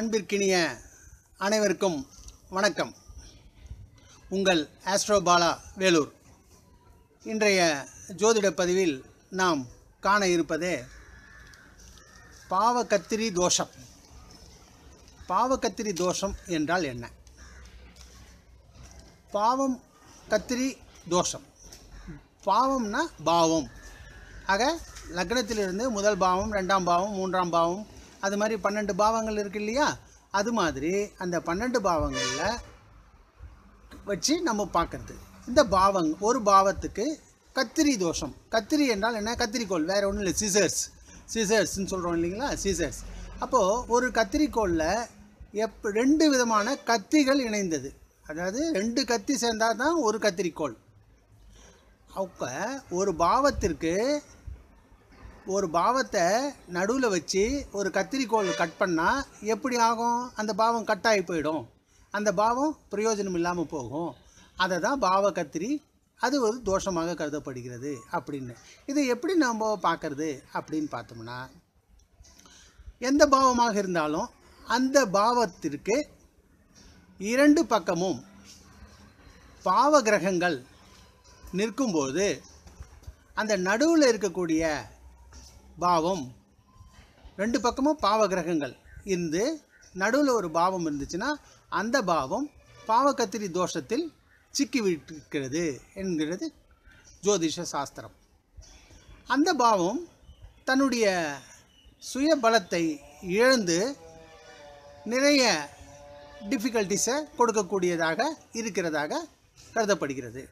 அன்பிற்கினிய அனைவருக்கும் வணக்கம். உங்கள் ஆஸ்ட்ரோபாலா வேலூர். இன்றைய ஜோதிட பதிவில் நாம் காண இருப்பதே பாவகத்திரி தோஷம். பாவகத்திரி தோஷம் என்றால் என்ன? பாவம் கத்திரி தோஷம். பாவம்னா பாவம். ஆக லக்னத்திலிருந்து முதல் பாவம் ரெண்டாம் பாவம் மூன்றாம் பாவம் அது மாதிரி பன்னெண்டு பாவங்கள் இருக்கு இல்லையா? அது மாதிரி அந்த பன்னெண்டு பாவங்களில் வச்சு நம்ம பார்க்கறது. இந்த பாவங் ஒரு பாவத்துக்கு கத்திரி தோஷம். கத்திரி என்றால் என்ன? கத்திரிக்கோல் வேறு ஒன்றும் இல்லை. சீசர்ஸ் சீசர்ஸ்ன்னு சொல்கிறோம் இல்லைங்களா? சீசர்ஸ் அப்போது ஒரு கத்திரிக்கோலில் எப் ரெண்டு விதமான கத்திகள் இணைந்தது. அதாவது ரெண்டு கத்தி சேர்ந்தால் தான் ஒரு கத்திரிக்கோல் அப்போ ஒரு பாவத்திற்கு ஒரு பாவத்தை நடுவில் வச்சு ஒரு கத்திரிக்கோல் கட் பண்ணால் எப்படி ஆகும்? அந்த பாவம் கட் ஆகி போயிடும். அந்த பாவம் பிரயோஜனம் இல்லாமல் போகும். அதை தான் பாவ கத்திரி அது ஒரு தோஷமாக கருதப்படுகிறது அப்படின்னு. இதை எப்படி நாம் பார்க்கறது அப்படின்னு பார்த்தோம்னா எந்த பாவமாக இருந்தாலும் அந்த பாவத்திற்கு இரண்டு பக்கமும் பாவ கிரகங்கள் நிற்கும்போது அந்த நடுவில் இருக்கக்கூடிய பாவம். ரெண்டு பக்கமும் பாவ கிரகங்கள் இருந்து நடுவில் ஒரு பாவம் இருந்துச்சுன்னா அந்த பாவம் பாவக்கத்திரி தோஷத்தில் சிக்கிவிட்டிருக்கிறது என்கிறது ஜோதிஷ சாஸ்திரம். அந்த பாவம் தன்னுடைய சுய பலத்தை இழந்து நிறைய டிஃபிகல்ட்டிஸை கொடுக்கக்கூடியதாக இருக்கிறதாக கருதப்படுகிறது.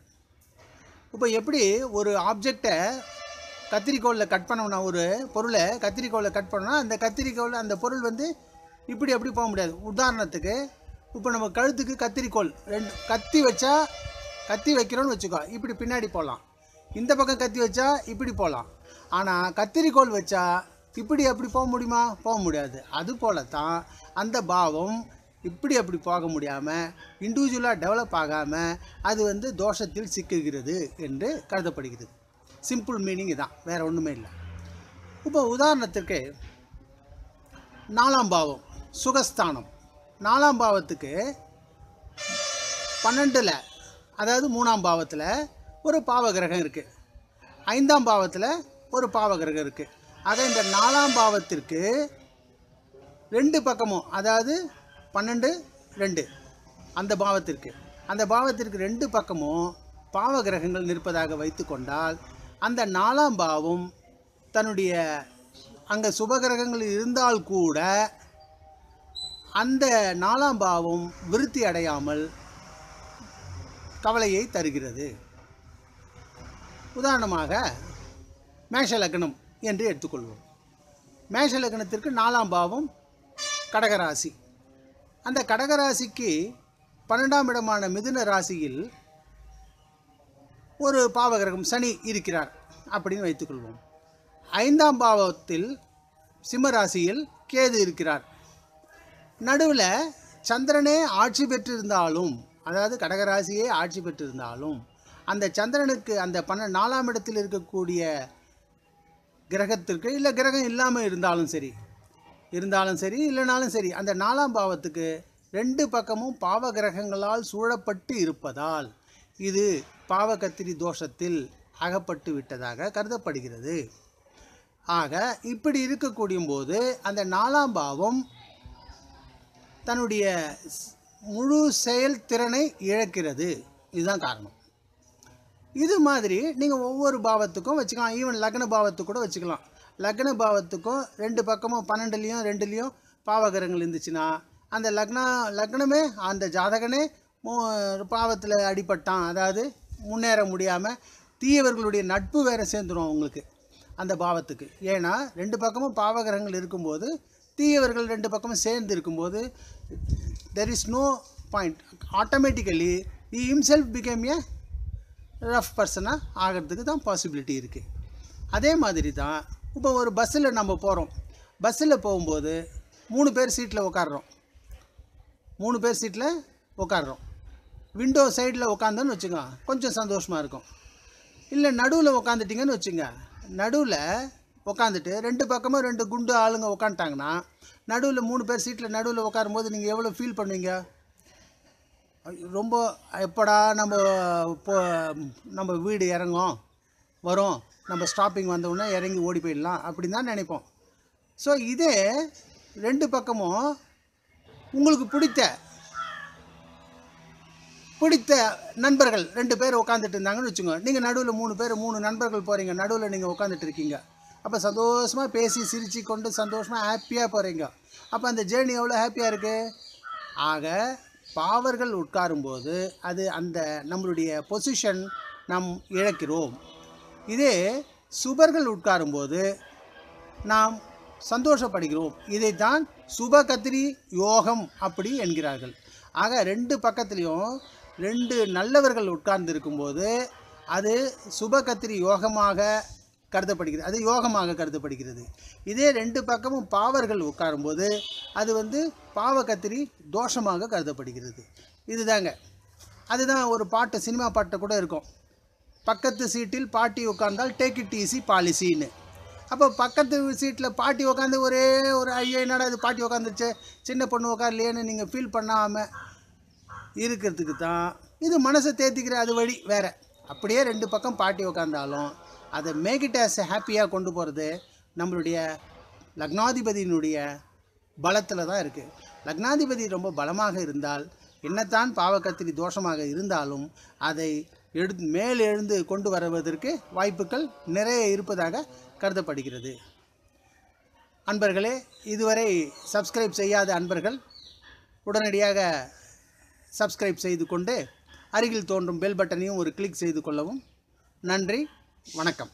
இப்போ எப்படி ஒரு ஆப்ஜெக்டை கத்திரிக்கோலில் கட் பண்ணோம்னா ஒரு பொருளை கத்திரிக்கோலில் கட் பண்ணோம்னா அந்த கத்திரிக்கோல் அந்த பொருள் வந்து இப்படி அப்படி போக முடியாது. உதாரணத்துக்கு இப்போ நம்ம கழுத்துக்கு கத்திரிக்கோல் ரெண்டு கத்தி வச்சா கத்தி வைக்கிறோன்னு வச்சுக்கோ இப்படி பின்னாடி போகலாம் இந்த பக்கம் கத்தி வச்சா இப்படி போகலாம் ஆனால் கத்திரிக்கோல் வச்சா இப்படி அப்படி போக முடியுமா? போக முடியாது. அது போல தான் அந்த பாவம் இப்படி அப்படி போக முடியாமல் இண்டிவிஜுவலாக டெவலப் ஆகாமல் அது வந்து தோஷத்தில் சிக்குகிறது என்று கருதப்படுகிறது. சிம்பிள் மீனிங் இதான். வேறு ஒன்றுமே இல்லை. இப்போ உதாரணத்திற்கு நாலாம் பாவம் சுகஸ்தானம். நாலாம் பாவத்துக்கு பன்னெண்டில் அதாவது மூணாம் பாவத்தில் ஒரு பாவகிரகம் இருக்குது ஐந்தாம் பாவத்தில் ஒரு பாவகிரகம் இருக்குது ஆக இந்த நாலாம் பாவத்திற்கு ரெண்டு பக்கமும் அதாவது பன்னெண்டு ரெண்டு அந்த பாவத்திற்கு. அந்த பாவத்திற்கு ரெண்டு பக்கமும் பாவகிரகங்கள் நிற்பதாக வைத்துக்கொண்டால் அந்த நாலாம் பாவம் தன்னுடைய அங்கே சுபகிரகங்கள் இருந்தால் கூட அந்த நாலாம் பாவம் விருத்தி அடையாமல் கவலையை தருகிறது. உதாரணமாக மேஷ லக்னம் என்று எடுத்துக்கொள்வோம். மேஷ லக்னத்திற்கு நாலாம் பாவம் கடகராசி. அந்த கடகராசிக்கு பன்னெண்டாம் இடமான மிதுன ராசியில் ஒரு பாவகிரகம் சனி இருக்கிறார் அப்படின்னு வைத்துக்கொள்வோம். ஐந்தாம் பாவத்தில் சிம்ம ராசியில் கேது இருக்கிறார். நடுவில் சந்திரனே ஆட்சி பெற்றிருந்தாலும் அதாவது கடகராசியே ஆட்சி பெற்றிருந்தாலும் அந்த சந்திரனுக்கு அந்த பன்ன நாலாம் இடத்தில் இருக்கக்கூடிய கிரகத்திற்கு இல்லை கிரகம் இல்லாமல் இருந்தாலும் சரி இருந்தாலும் சரி இல்லைனாலும் சரி அந்த நாலாம் பாவத்துக்கு ரெண்டு பக்கமும் பாவ கிரகங்களால் சூழப்பட்டு இருப்பதால் இது பாவகத்திரி தோஷத்தில் அகப்பட்டு விட்டதாக கருதப்படுகிறது. ஆக இப்படி இருக்கக்கூடிய போது அந்த நாலாம் பாவம் தன்னுடைய முழு செயல்திறனை இழக்கிறது. இதுதான் காரணம். இது மாதிரி நீங்கள் ஒவ்வொரு பாவத்துக்கும் வச்சுக்கலாம். ஈவன் லக்ன பாவத்துக்கு கூட வச்சுக்கலாம். லக்ன பாவத்துக்கும் ரெண்டு பக்கமும் பன்னெண்டுலேயும் ரெண்டுலேயும் பாவகரங்கள் இருந்துச்சுன்னா அந்த லக்னா லக்னமே அந்த ஜாதகனே பாவத்தில் அடிபட்டான். அதாவது முன்னேற முடியாமல் தீயவர்களுடைய நட்பு வேறு சேர்ந்துடும் அவங்களுக்கு அந்த பாவத்துக்கு. ஏன்னா ரெண்டு பக்கமும் பாவகிரகங்கள் இருக்கும்போது தீயவர்கள் ரெண்டு பக்கமும் சேர்ந்து இருக்கும்போது there is no point automatically he himself become a rough பர்சனாக ஆகிறதுக்கு தான் பாசிபிலிட்டி இருக்குது அதே மாதிரி தான் இப்போ ஒரு பஸ்ஸில் நம்ம போகிறோம் பஸ்ஸில் போகும்போது மூணு பேர் சீட்டில் உட்காடுறோம் மூணு பேர் சீட்டில் உட்காடுறோம் விண்டோ சைடில் உட்காந்தோன்னு வச்சுக்கோ கொஞ்சம் சந்தோஷமாக இருக்கும். இல்லை நடுவில் உட்காந்துட்டிங்கன்னு வச்சுங்க. நடுவில் உட்காந்துட்டு ரெண்டு பக்கமும் ரெண்டு குண்டு ஆளுங்க உட்காந்துட்டாங்கன்னா நடுவில் மூணு பேர் சீட்டில் நடுவில் உட்காரும்போது நீங்கள் எவ்வளோ ஃபீல் பண்ணுவீங்க? ரொம்ப எப்படா நம்ம இப்போ நம்ம வீடு இறங்கும் வரும் நம்ம ஸ்டாப்பிங் வந்தவுடனே இறங்கி ஓடி போயிடலாம் அப்படின்னு தான் நினைப்போம். ஸோ இதே ரெண்டு பக்கமும் உங்களுக்கு பிடித்த பிடித்த நண்பர்கள் ரெண்டு பேர் உட்காந்துட்டு இருந்தாங்கன்னு வச்சுக்கோங்க. நீங்கள் நடுவில் மூணு பேர் மூணு நண்பர்கள் போகிறீங்க நடுவில் நீங்கள் உட்காந்துட்டு இருக்கீங்க. அப்போ சந்தோஷமாக பேசி சிரித்து கொண்டு சந்தோஷமாக ஹாப்பியாக போகிறீங்க அப்போ அந்த ஜேர்னி எவ்வளோ ஹாப்பியாக இருக்குது ஆக பாவர்கள் உட்காரும்போது அது அந்த நம்மளுடைய பொசிஷன் நாம் இழக்கிறோம். இதே சுபர்கள் உட்காரும்போது நாம் சந்தோஷப்படுகிறோம். இதைத்தான் சுப கத்திரி யோகம் அப்படி என்கிறார்கள். ஆக ரெண்டு பக்கத்துலேயும் ரெண்டு நல்லவர்கள் உட்கார்ந்து இருக்கும்போது அது சுப கத்திரி யோகமாக கருதப்படுகிறது. அது யோகமாக கருதப்படுகிறது. இதே ரெண்டு பக்கமும் பாவர்கள் உட்காரும்போது அது வந்து பாவ கத்திரி தோஷமாக கருதப்படுகிறது. இதுதாங்க. அதுதான் ஒரு பாட்டு சினிமா பாட்டை கூட இருக்கும். பக்கத்து சீட்டில் பாட்டி உட்கார்ந்தால் டேக் இட் ஈஸி பாலிசின்னு அப்போ பக்கத்து சீட்டில் பாட்டி உட்காந்து ஒரே ஒரு ஐயோ என்னடா இது பாட்டி உட்காந்துருச்சு சின்ன பொண்ணு உட்காரலையேன்னு நீங்கள் ஃபீல் பண்ணாமல் இருக்கிறதுக்கு தான் இது மனசை தேத்திக்கிற அது வழி வேறு. அப்படியே ரெண்டு பக்கம் பாட்டி உட்காந்தாலும் அதை மேக் இட் ஆஸ் ஹாப்பியாக கொண்டு போகிறது நம்மளுடைய லக்னாதிபதியினுடைய பலத்தில் தான் இருக்குது லக்னாதிபதி ரொம்ப பலமாக இருந்தால் என்னத்தான் பாவக்கத்திரி தோஷமாக இருந்தாலும் அதை எடு மேல் எழுந்து கொண்டு வருவதற்கு வாய்ப்புகள் நிறைய இருப்பதாக கருதப்படுகிறது. அன்பர்களே இதுவரை சப்ஸ்கிரைப் செய்யாத அன்பர்கள் உடனடியாக சப்ஸ்கிரைப் செய்து கொண்டு அருகில் தோன்றும் பெல் பட்டனையும் ஒரு கிளிக் செய்து கொள்ளவும் நன்றி வணக்கம்.